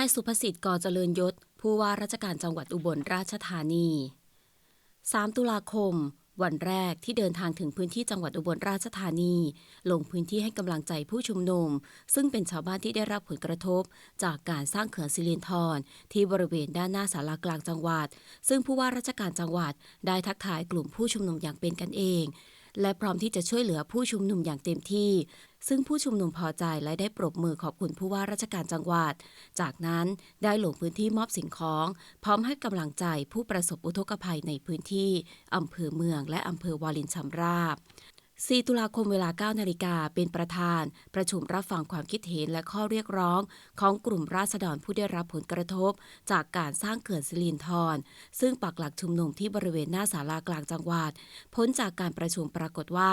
นายสุภสิทธิ์ก่อเจริญยศ ผู้ว่าราชการจังหวัดอุบลราชธานี 3 ตุลาคม วันแรกที่เดินทางถึงพื้นที่จังหวัดอุบลราชธานี ลงพื้นที่ให้กำลังใจผู้ชุมนุม ซึ่งเป็นชาวบ้านที่ได้รับผลกระทบ จากการสร้างเขื่อนสิรินธรที่บริเวณด้านหน้าศาลากลางจังหวัด ซึ่งผู้ว่าราชการจังหวัดได้ทักทายกลุ่มผู้ชุมนุมอย่างเป็นกันเอง และพร้อมที่จะช่วยเหลือผู้ชุมนุมอย่างเต็มที่ ซึ่งผู้ชุมนุมพอใจและได้ปรบมือขอบคุณผู้ว่าราชการจังหวัด จากนั้นได้ลงพื้นที่มอบสิ่งของ พร้อมให้กำลังใจผู้ประสบอุทกภัยในพื้นที่อำเภอเมืองและอำเภอวาลินชำราบ 4 ตุลาคมเวลา 9 นาฬิกาเป็นประธาน ประชุมรับฟังความคิดเห็นและข้อเรียกร้อง ของกลุ่มราษฎรผู้ได้รับผลกระทบ จากการสร้างเขื่อนสิรินธรซึ่งปักหลักชุมนุมที่บริเวณหน้าศาลากลางจังหวัด พ้นจากการประชุมปรากฏว่า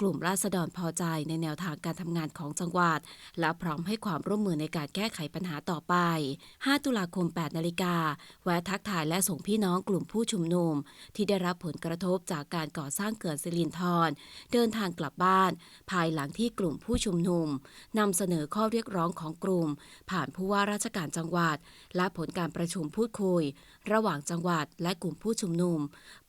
กลุ่มราษฎรพอใจในแนวทางการทำงานของจังหวัด และพร้อมให้ความร่วมมือในการแก้ไขปัญหาต่อไป 5 ตุลาคม 8 นาฬิกาแวะทักทายและส่งพี่น้องกลุ่มผู้ชุมนุม ที่ได้รับผลกระทบจากการก่อสร้างเขื่อนสิรินธรเดินทางกลับบ้าน ภายหลังที่กลุ่มผู้ชุมนุมนำเสนอข้อเรียกร้องของกลุ่ม ผ่านผู้ว่าราชการจังหวัด และผลการประชุมพูดคุย ระหว่างจังหวัดและกลุ่มผู้ชุมนุม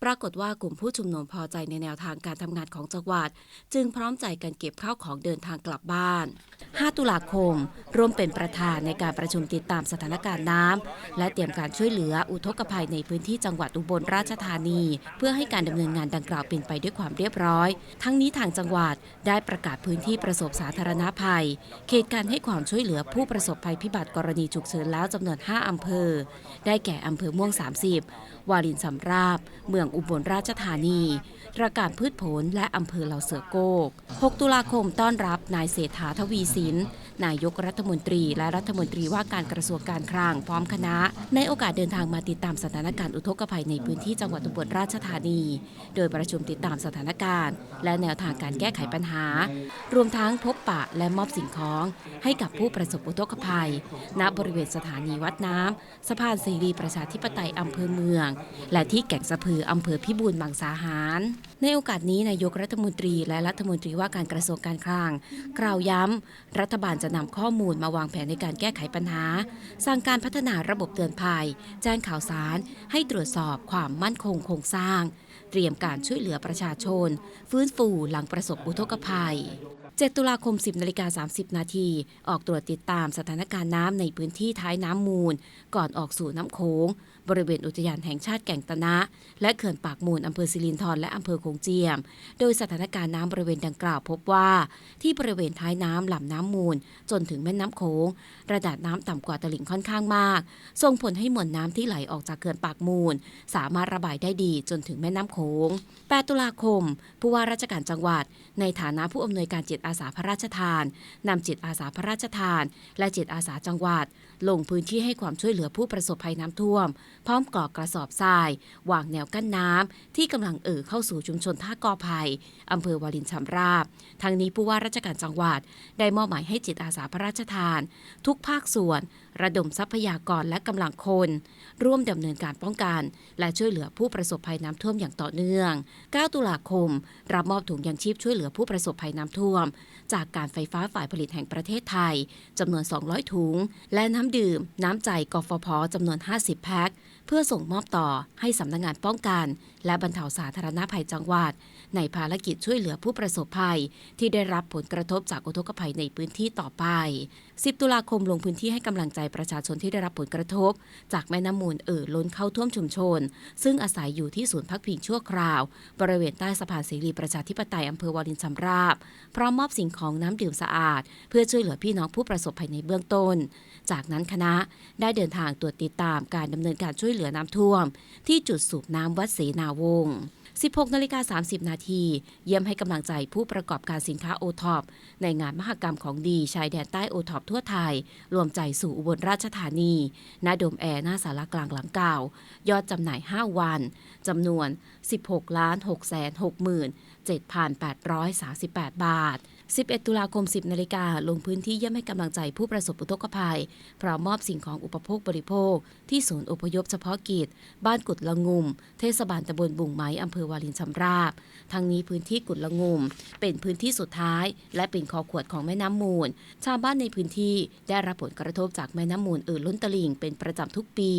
ปรากฏว่ากลุ่มผู้ชุมนุมพอใจในแนวทางการทำงานของจังหวัด จึงพร้อมใจกันเก็บข้าวของเดินทางกลับบ้าน 5 ตุลาคม ร่วมเป็นประธานในการประชุมติดตามสถานการณ์น้ำและเตรียมการช่วยเหลืออุทกภัยในพื้นที่จังหวัดอุบลราชธานี เพื่อให้การดำเนินงานดังกล่าวเป็นไปด้วยความเรียบร้อย ทั้งนี้ทางจังหวัดได้ประกาศพื้นที่ประสบสาธารณภัย เขตการให้ความช่วยเหลือผู้ประสบภัยพิบัติกรณีฉุกเฉินแล้วจำนวน 5 อำเภอ ได้แก่อำเภอม่วง 30 วารินสำราบ เมืองอุบลราชธานีระการพืชผลและอำเภอเหล่าเสือโกก 6 ตุลาคมต้อนรับนายเศรษฐาทวีสิน นายกรัฐมนตรี และรัฐมนตรีว่าการกระทรวงการคลังพร้อมคณะ ในโอกาสเดินทางมาติดตามสถานการณ์อุทกภัยในพื้นที่จังหวัดอุบลราชธานี โดยประชุมติดตามสถานการณ์ และแนวทางการแก้ไขปัญหา รวมทั้งพบปะและมอบสิ่งของให้กับผู้ประสบอุทกภัย ณบริเวณสถานีวัดน้ำสะพานเสรีประชาธิปไตยอำเภอเมือง และที่แก่งสะพืออำเภอพิบูลมังสาหาร ในโอกาสนี้นายกรัฐมนตรีและรัฐมนตรีว่าการกระทรวงการคลังกล่าวย้ำรัฐบาลจะนำข้อมูลมาวางแผนในการแก้ไขปัญหา สร้างการพัฒนาระบบเตือนภัย แจ้งข่าวสารให้ตรวจสอบความมั่นคงโครงสร้าง เตรียมการช่วยเหลือประชาชน ฟื้นฟูหลังประสบอุทกภัย 7 ตุลาคม 10นาฬิกา30 นาที ออกตรวจติดตามสถานการณ์น้ำในพื้นที่ท้ายน้ำมูล ก่อนออกสู่น้ำโขง บริเวณอุทยานแห่งชาติแก่งตะนะ และเขื่อนปากมูลอำเภอสิรินธรและอำเภอโขงเจียม โดยสถานการณ์น้ำบริเวณดังกล่าวพบว่า ที่บริเวณท้ายน้ำลำน้ำมูล จนถึงแม่น้ำโขง ระดับน้ำต่ำกว่าตลิ่งค่อนข้างมาก ส่งผลให้มวลน้ำที่ไหลออกจากเขื่อนปากมูล สามารถระบายได้ดีจนถึงแม่น้ำโขง 8 ตุลาคม ผู้ว่าราชการจังหวัด ในฐานะผู้อำนวยการจิตอาสาพระราชทานนำจิตอาสาพระราชทาน และจิตอาสาจังหวัด ลงพื้นที่ให้ความช่วยเหลือผู้ประสบภัยน้ำท่วม พร้อมก่อกระสอบทรายวางแนวกั้นน้ำที่กำลังเอ่อเข้าสู่ชุมชนท่ากอไผ่อำเภอวารินชำราบทางนี้ผู้ว่าราชการจังหวัด ได้มอบหมายให้จิตอาสาพระราชทาน ทุกภาคส่วนระดมทรัพยากรและกำลังคน ร่วมดำเนินการป้องกัน และช่วยเหลือผู้ประสบภัยน้ำท่วมอย่างต่อเนื่อง 9 ตุลาคม รับมอบถุงยังชีพช่วยเหลือผู้ประสบภัยน้ำท่วม จากการไฟฟ้าฝ่ายผลิตแห่งประเทศไทยจำนวน 200 ถุง และน้ำดื่ม น้ำใจกฟผจำนวน 50 แพ็ค เพื่อส่งมอบต่อให้สำนักงงานป้องกัน และบรรเทาสาธารณภัยจังหวัด ในภารกิจช่วยเหลือผู้ประสบภัย ที่ได้รับผลกระทบจากอุทกภัยในพื้นที่ต่อไป 10 ตุลาคมลงพื้นที่ให้กำลังใจประชาชนที่ได้รับผลกระทบ จากแม่น้ำมูลเอ่อล้นเข้าท่วมชุมชน ซึ่งอาศัยอยู่ที่ศูนย์พักพิงชั่วคราว บริเวณใต้สะพานเสรีประชาธิปไตยอำเภอวารินชำราบพร้อมมอบสิ่งของน้ำดื่มสะอาด เพื่อช่วยเหลือพี่น้องผู้ประสบภัยในเบื้องต้น จากนั้นคณะได้เดินทางตรวจติดตามการดำเนินการช่วยเหลือน้ำท่วม ที่จุดสูบน้ำวัดเสนาวงศ์16นาฬิกา30 นาที เยี่ยมให้กำลังใจผู้ประกอบการสินค้าโอท็อปในงานมหกรรมของดีชายแดนใต้โอท็อปทั่วไทย รวมใจสู่อุบลราชธานีณโดมแอร์หน้าสารกลางหลังเก่า ยอดจำหน่าย 5 วัน จำนวน 16,667,838 บาท 11 ตุลาคม 10 นาฬิกาลงพื้นที่เยี่ยมให้กำลังใจผู้ประสบอุทกภัย พร้อมมอบสิ่งของอุปโภคบริโภค ที่ศูนย์อพยพเฉพาะกิจ บ้านกุดละงุม เทศบาลตำบลบุ่งไม้อำเภอวารินชำราบ ทั้งนี้พื้นที่กุดละงุม เป็นพื้นที่สุดท้าย และเป็นคอขวดของแม่น้ำมูล ชาวบ้านในพื้นที่ได้รับผลกระทบจากแม่น้ำมูลเอ่อล้นตลิ่งเป็นประจำทุกปี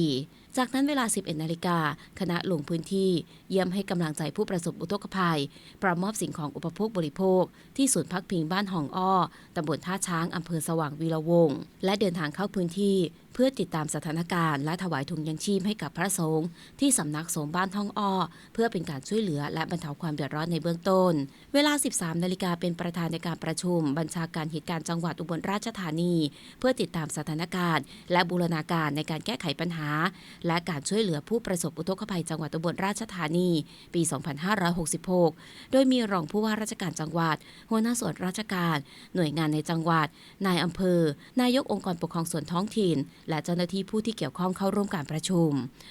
จากนั้นเวลา 11 นาฬิกา คณะลงพื้นที่เยี่ยมให้กำลังใจผู้ประสบอุทกภัย พร้อมมอบสิ่งของอุปโภคบริโภค ที่ศูนย์พักพิงบ้านหองอ้อตำบลท่าช้างอำเภอสว่างวีระวง และเดินทางเข้าพื้นที่เพื่อติดตามสถานการณ์และถวายถุงยังชีพให้กับพระสงฆ์ที่สำนักสงฆ์บ้านท่องอ้อ เพื่อเป็นการช่วยเหลือและบรรเทาความเดือดร้อนในเบื้องต้น เวลา 13 นาฬิกาเป็นประธานในการประชุม บัญชาการเหตุการณ์จังหวัดอุบลราชธานี เพื่อติดตามสถานการณ์ และบูรณาการในการแก้ไขปัญหา และการช่วยเหลือผู้ประสบอุทกภัยจังหวัดอุบลราชธานี ปี 2566 โดยมีรองผู้ว่าราชการจังหวัด หัวหน้าส่วนราชการ หน่วยงานในจังหวัด นายอำเภอ นายกองค์กรปกครองส่วนท้องถิ่น และเจ้าหน้าที่ผู้ที่เกี่ยวข้องเข้าร่วมการประชุม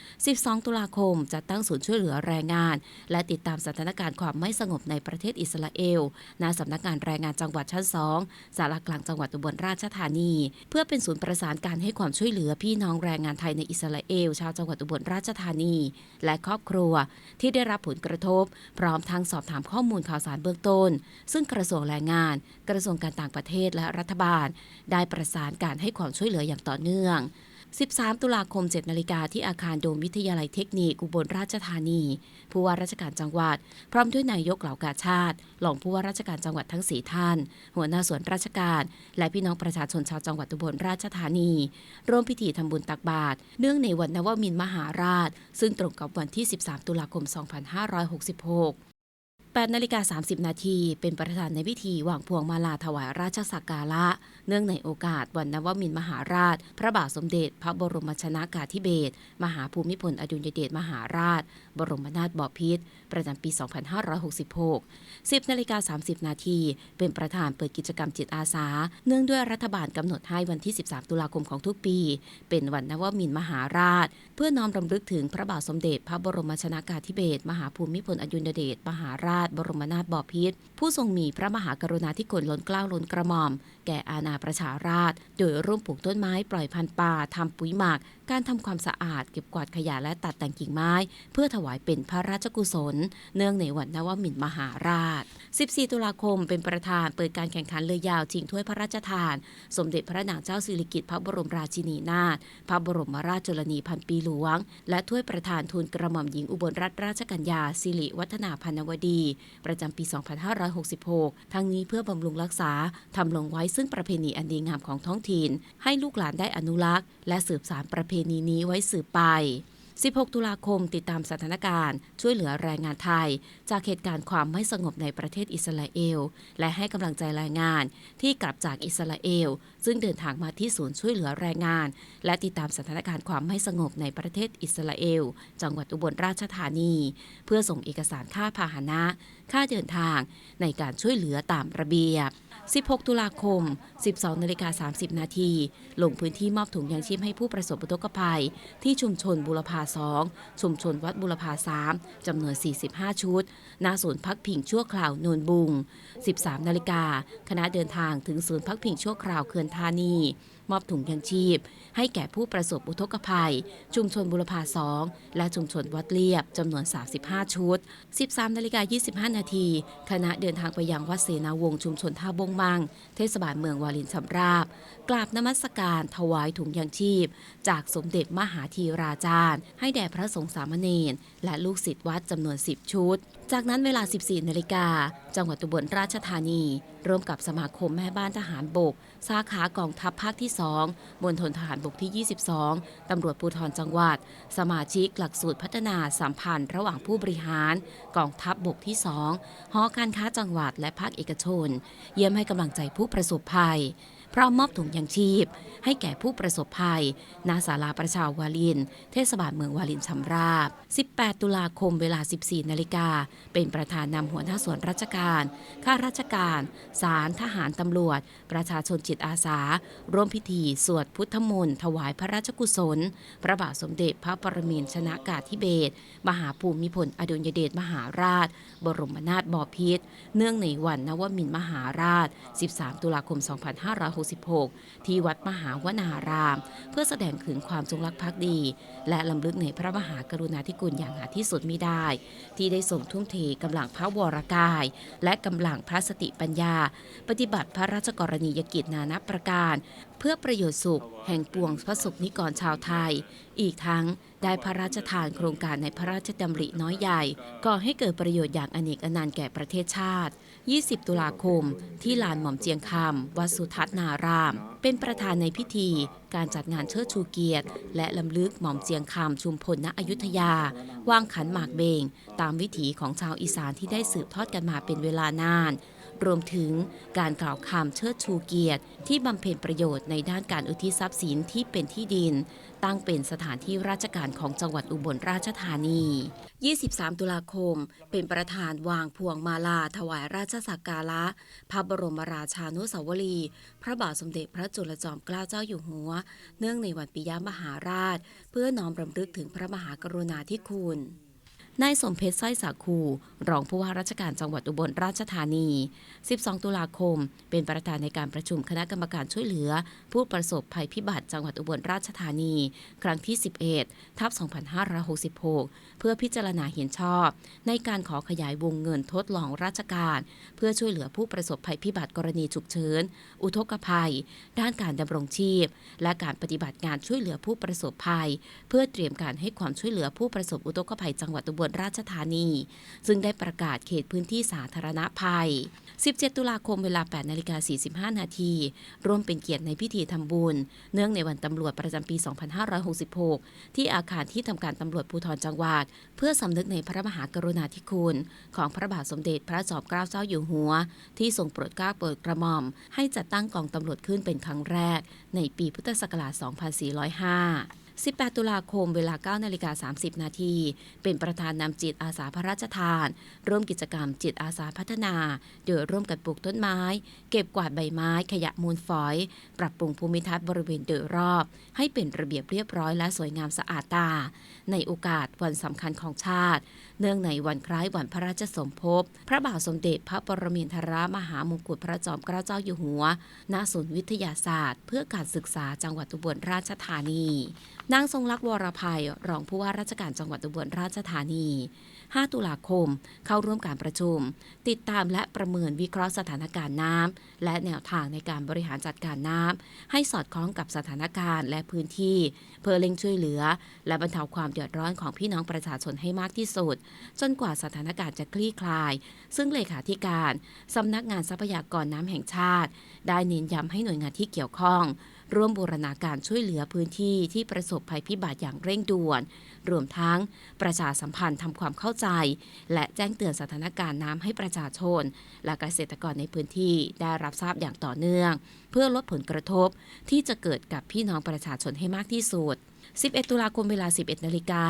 12 ตุลาคมจัดตั้งศูนย์ช่วยเหลือแรงงาน และติดตามสถานการณ์ความไม่สงบในประเทศอิสราเอลณสำนักงานแรงงานจังหวัดชั้น2สารกลางจังหวัดอุบลราชธานี เพื่อเป็นศูนย์ประสานการให้ความช่วยเหลือพี่น้องแรงงานไทยในอิสราเอล ชาวจังหวัดอุบลราชธานี และครอบครัวที่ได้รับผลกระทบ พร้อมทั้งสอบถามข้อมูลข่าวสารเบื้องต้น ซึ่งกระทรวงแรงงาน กระทรวงการต่างประเทศและรัฐบาล ได้ประสานการให้ความช่วยเหลืออย่างต่อเนื่อง 13 ตุลาคม 7 นาฬิกาที่อาคารโดมวิทยาลัยเทคนิคอุบลราชธานี ผู้ว่าราชการจังหวัด พร้อมด้วยนายกเหล่ากาชาติรองผู้ว่าราชการจังหวัดทั้งสีท่าน หัวหน้าส่วนราชการ และพี่น้องประชาชนชาวจังหวัดอุบลราชธานี ร่วมพิธีทำบุญตักบาตรเนื่องในวันนวมินมหาราช ซึ่งตรงกับวันที่ 13 ตุลาคม 2566 8นาฬิกา30 นาทีเป็นประธานในพิธีวางพวงมาลาถวายราชสักการะ เนื่องในโอกาสวันนวมินมหาราช พระบาทสมเด็จ พระบรมชนากาธิเบศรมหาภูมิพลอดุลยเดชมหาราช บรมนาถบพิตรประจำปี 2566 10นาฬิกา30 นาทีเป็นประธานเปิดกิจกรรมจิตอาสา เนื่องด้วยรัฐบาลกำหนดให้วันที่ 13 ตุลาคมของทุกปี เป็นวันนวมินมหาราช เพื่อน้อมรำลึกถึงพระบาทสมเด็จ พระบรมชนากาธิเบศรมหาภูมิพลอดุลยเดชมหาราชบรมนาถบพิตรผู้ทรงมีพระมหากรุณาธิคุณล้นเกล้าล้นกระหม่อม แก่อาณาประชาราษฎรโดยร่วมปลูกต้นไม้ปล่อยพันธุ์ป่าทำปุ๋ยหมัก การทำความสะอาดเก็บกวาดขยะและตัดแต่งกิ่งไม้ เพื่อถวายเป็นพระราชกุศล เนื่องในวันนวมินทร์มหาราช 14 ตุลาคมเป็นประธานเปิดการแข่งขันเรือยาวชิงถ้วยพระราชทาน สมเด็จพระนางเจ้าสิริกิติ์พระบรมราชินีนาถพระบรมราชชนนีพันปีหลวง และถ้วยประธานทูลกระหม่อมหญิงอุบลรัตนราชกัญญาสิริวัฒนาพันวดีประจำปี 2566 ทั้งนี้เพื่อบำรุงรักษาทำลงไว้ซึ่งประเพณีอันดีงามของท้องถิ่นให้ลูกหลานได้อนุรักษ์ และสืบสานประเพณีนี้ไว้สืบไป 16 ตุลาคมติดตามสถานการณ์ ช่วยเหลือแรงงานไทย จากเหตุการณ์ความไม่สงบในประเทศอิสราเอล และให้กำลังใจแรงงานที่กลับจากอิสราเอล ซึ่งเดินทางมาที่ศูนย์ช่วยเหลือแรงงาน และติดตามสถานการณ์ความไม่สงบในประเทศอิสราเอล จังหวัดอุบลราชธานี เพื่อส่งเอกสารค่าพาหนะ ค่าเดินทางในการช่วยเหลือตามระเบียบ 16 ตุลาคม 12 นาฬิกา 30 นาที ลงพื้นที่มอบถุงยางชีพให้ผู้ประสบอุทกภัย ที่ชุมชนบุรพา 2 ชุมชนวัดบุรพา 3 จำนวน 45 ชุด ณ ศูนย์พักพิงชั่วคราวโนนบุง 13 นาฬิกา คณะเดินทางถึงศูนย์พักพิงชั่วคราวเขื่อนธานี มอบถุงยางชีพ ให้แก่ผู้ประสบอุทกภัย ชุมชนบุรพา2และชุมชนวัดเลียบจำนวน 35 ชุด 13นาฬิกา25 นาทีคณะเดินทางไปยังวัดเสนาวงชุมชนท่าบงมังเทศบาลเมืองวารินชำราบ กราบนมัสการถวายถุงยางชีพ จากสมเด็จมหาธีราจารย์ ให้แด่พระสงฆ์สามเณรและลูกศิษย์วัดจำนวน 10 ชุด จากนั้นเวลา 14 นาฬิกา จังหวัดอุบลราชธานี ร่วมกับสมาคมแม่บ้านทหารบก สาขากองทัพภาคที่2บนทนทหารบกที่ 22 ตำรวจภูธรจังหวัด สมาชิกหลักสูตรพัฒนาสัมพันธ์ระหว่างผู้บริหาร กองทัพบกที่ 2 หอการค้าจังหวัดและภาคเอกชน เยี่ยมให้กำลังใจผู้ประสบภัย พร้อมมอบถุงยางชีพ ให้แก่ผู้ประสบภัยณศาลาประชาวาลิน เทศบาลเมืองวาลินชำราบ 18 ตุลาคมเวลา 14 นาฬิกา เป็นประธานนำหัวหน้าส่วนราชการ ข้าราชการศาลทหารตำรวจ ประชาชนจิตอาสา ร่วมพิธีสวดพุทธมนต์ถวายพระราชกุศล พระบาทสมเด็จพระปรมินทรชนากาธิเบศรมหาภูมิพลอดุลยเดชมหาราช บรมนาถบพิตรเนื่องในวันนวมินมหาราช 13 ตุลาคม 2550 2566 ที่วัดมหาวนาราม เพื่อแสดงถึงความจงรักภักดี และลำลึกในพระมหากรุณาธิคุณอย่างหาที่สุดมิได้ ที่ได้ส่งทุ่มเทกำลังพระวรกาย และกำลังพระสติปัญญา ปฏิบัติพระราชกรณียกิจนานับประการ เพื่อประโยชน์สุข แห่งปวงพระสุขนิกรชาวไทย อีกทั้งได้พระราชทานโครงการในพระราชดำริน้อยใหญ่ ก่อให้เกิดประโยชน์อย่างอเนกอนันต์แก่ประเทศชาติ 20 ตุลาคม ที่ลานหม่อมเจียงคำวัดสุทัศนาราม เป็นประธานในพิธี การจัดงานเชิดชูเกียรติ และลำลึกหม่อมเจียงคำชุมพลณอยุธยา วางขันหมากเบง ตามวิถีของชาวอีสานที่ได้สืบทอดกันมาเป็นเวลานาน รวมถึงการกล่าวคำเชิดชูเกียรติ ที่บำเพ็ญประโยชน์ในด้านการอุทิศทรัพย์สินที่เป็นที่ดิน ตั้งเป็นสถานที่ราชการของจังหวัดอุบลราชธานี 23 ตุลาคม เป็นประธานวางพวงมาลาถวายราชสักการะ พระบรมราชานุสาวรีย์พระบาทสมเด็จพระจุลจอมเกล้าเจ้าอยู่หัว เนื่องในวันปิยมหาราช เพื่อน้อมรำลึกถึงพระมหากรุณาธิคุณ นายสมเพชรสร้อยสาคู รองผู้ว่าราชการจังหวัดอุบลราชธานี 12 ตุลาคม เป็นประธานในการประชุมคณะกรรมการช่วยเหลือ ผู้ประสบภัยพิบัติจังหวัดอุบลราชธานี ครั้งที่ 11 ทับ 2566 เพื่อพิจารณาเห็นชอบ ในการขอขยายวงเงินทดลองราชการ เพื่อช่วยเหลือผู้ประสบภัยพิบัติกรณีฉุกเฉิน อุทกภัย ด้านการดำรงชีพ และการปฏิบัติงานช่วยเหลือผู้ประสบภัย เพื่อเตรียมการให้ความช่วยเหลือผู้ประสบอุทกภัยจังหวัดอุบลราชธานี ซึ่งได้ประกาศเขตพื้นที่สาธารณภัย 17 ตุลาคมเวลา 8 นาฬิกา 45 นาที ร่วมเป็นเกียรติในพิธีทำบุญ เนื่องในวันตำรวจประจำปี 2566 ที่อาคารที่ทำการตำรวจภูธรจังหวัด เพื่อสำนึกในพระมหากรุณาธิคุณ ของพระบาทสมเด็จพระจอมเกล้าเจ้าอยู่หัว ที่ทรงโปรดเกล้าโปรดกระหม่อม ให้จัดตั้งกองตำรวจขึ้นเป็นครั้งแรก ในปีพุทธศักราช 2405 18 ตุลาคม เวลา9นาฬิกา30 นาที เป็นประธานนำจิตอาสาพระราชทาน ร่วมกิจกรรมจิตอาสาพัฒนา โดยร่วมกันปลูกต้นไม้ เก็บกวาดใบไม้ ขยะมูลฝอย ปรับปรุงภูมิทัศน์บริเวณโดยรอบ ให้เป็นระเบียบเรียบร้อยและสวยงามสะอาดตา ในโอกาสวันสำคัญของชาติ เนื่องในวันคล้ายวันพระราชสมภพ พระบาทสมเด็จพระปรมินทรมหามงกุฎพระจอมเกล้าเจ้าอยู่หัว ณ ศูนย์วิทยาศาสตร์ เพื่อการศึกษาจังหวัดอุบลราชธานีนางทรงลักษ์วรภัย รองผู้ว่าราชการจังหวัดอุบลราชธานี 5 ตุลาคม เข้าร่วมการประชุม ติดตามและประเมินวิเคราะห์สถานการณ์น้ำและแนวทางในการบริหารจัดการน้ำให้สอดคล้องกับสถานการณ์และพื้นที่ เพื่อเร่งช่วยเหลือ และบรรเทาความเดือดร้อนของพี่น้องประชาชนให้มากที่สุด จนกว่าสถานการณ์จะคลี่คลาย ซึ่งเลขาธิการสำนักงานทรัพยากรน้ำแห่งชาติ ได้เน้นย้ำให้หน่วยงานที่เกี่ยวข้อง ร่วมบูรณาการช่วยเหลือพื้นที่ที่ประสบภัยพิบัติอย่างเร่งด่วน รวมทั้งประชาสัมพันธ์ทำความเข้าใจ และแจ้งเตือนสถานการณ์น้ำให้ประชาชน และเกษตรกรในพื้นที่ได้รับทราบอย่างต่อเนื่อง เพื่อลดผลกระทบที่จะเกิดกับพี่น้องประชาชนให้มากที่สุด 11 ตุลาคมเวลา 11 นาฬิกา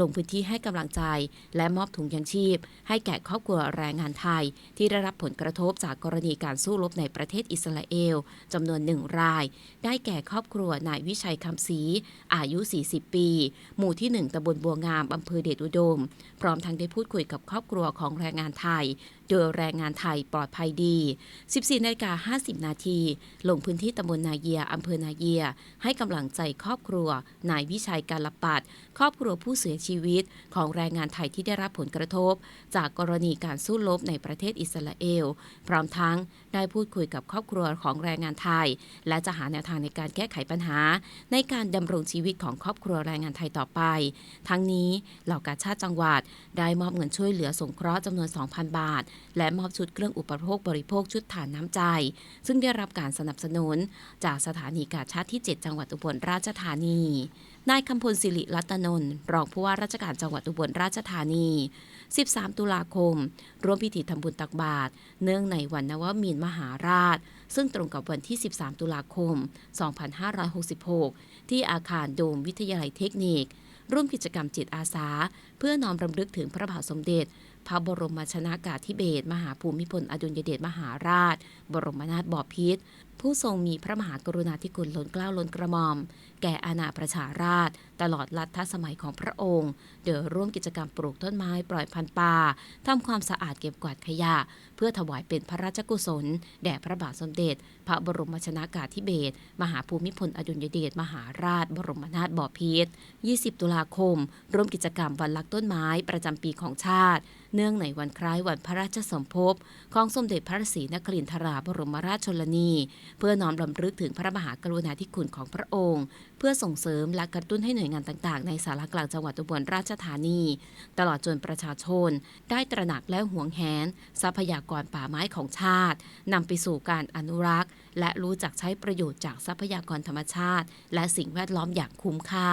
ลงพื้นที่ให้กำลังใจ และมอบถุงยางชีพ ให้แก่ครอบครัวแรงงานไทย ที่ได้รับผลกระทบจากกรณีการสู้รบในประเทศอิสราเอลจำนวนหนึ่งราย ได้แก่ครอบครัวนายวิชัยคำศรีอายุ 40 ปี หมู่ที่ 1ตำบลบัวงามอำเภอเดชอุดม พร้อมทั้งได้พูดคุยกับครอบครัวของแรงงานไทย โดยแรงงานไทยปลอดภัยดี 14นาฬิกา50 นาที ลงพื้นที่ตำบลนาเยียอำเภอนาเยีย ให้กำลังใจครอบครัวนายวิชัยการละปัดครอบครัวผู้เสียชีวิต ของแรงงานไทยที่ได้รับผลกระทบ จากกรณีการสู้รบในประเทศอิสราเอล พร้อมทั้งได้พูดคุยกับครอบครัวของแรงงานไทย และจะหาแนวทางในการแก้ไขปัญหา ในการดำรงชีวิตของครอบครัวแรงงานไทยต่อไป ทั้งนี้เหล่ากาชาติจังหวัด ได้มอบเงินช่วยเหลือสงเคราะห์จำนวน 2,000 บาท และมอบชุดเครื่องอุปโภคบริโภคชุดฐานน้ำใจ ซึ่งได้รับการสนับสนุน จากสถานีกาชาติที่ 7 จังหวัดอุบลราชธานี นายคำพลสิริรัตนนท์รองผู้ว่าราชการจังหวัดอุบลราชธานี 13 ตุลาคม ร่วมพิธีทำบุญตักบาตรเนื่องในวันนวมินมหาราช ซึ่งตรงกับวันที่ 13 ตุลาคม 2566 ที่อาคารโดมวิทยาลัยเทคนิค ร่วมกิจกรรมจิตอาสา เพื่อน้อมรำลึกถึงพระบาทสมเด็จ พระบรมชนากาธิเบศรมหาภูมิพลอดุลยเดชมหาราช บรมนาถบพิตร ผู้ทรงมีพระมหากรุณาธิคุณล้นเกล้าล้นกระหม่อม แก่อาณาประชาราช ตลอดรัชสมัยของพระองค์ โดยร่วมกิจกรรมปลูกต้นไม้ปล่อยพันธุ์ป่าทำความสะอาดเก็บกวาดขยะ เพื่อถวายเป็นพระราชกุศล แด่พระบาทสมเด็จ พระบรมชนากาธิเบศรมหาภูมิพลอดุลยเดชมหาราช บรมนาถบพิตร20 ตุลาคม ร่วมกิจกรรมวันรักต้นไม้ประจำปีของชาติ เนื่องในวันคล้ายวันพระราชสมภพของสมเด็จพระศรีนครินทราบรมราชชนนีเพื่อน้อมรำลึกถึงพระมหากรุณาธิคุณของพระองค์ เพื่อส่งเสริมและกระตุ้นให้หน่วยงานต่างๆ ในสารกลางจังหวัดอุบลราชธานี ตลอดจนประชาชน ได้ตระหนักและหวงแหน ทรัพยากรป่าไม้ของชาตินำไปสู่การอนุรักษ์ และรู้จักใช้ประโยชน์จากทรัพยากรธรรมชาติ และสิ่งแวดล้อมอย่างคุ้มค่า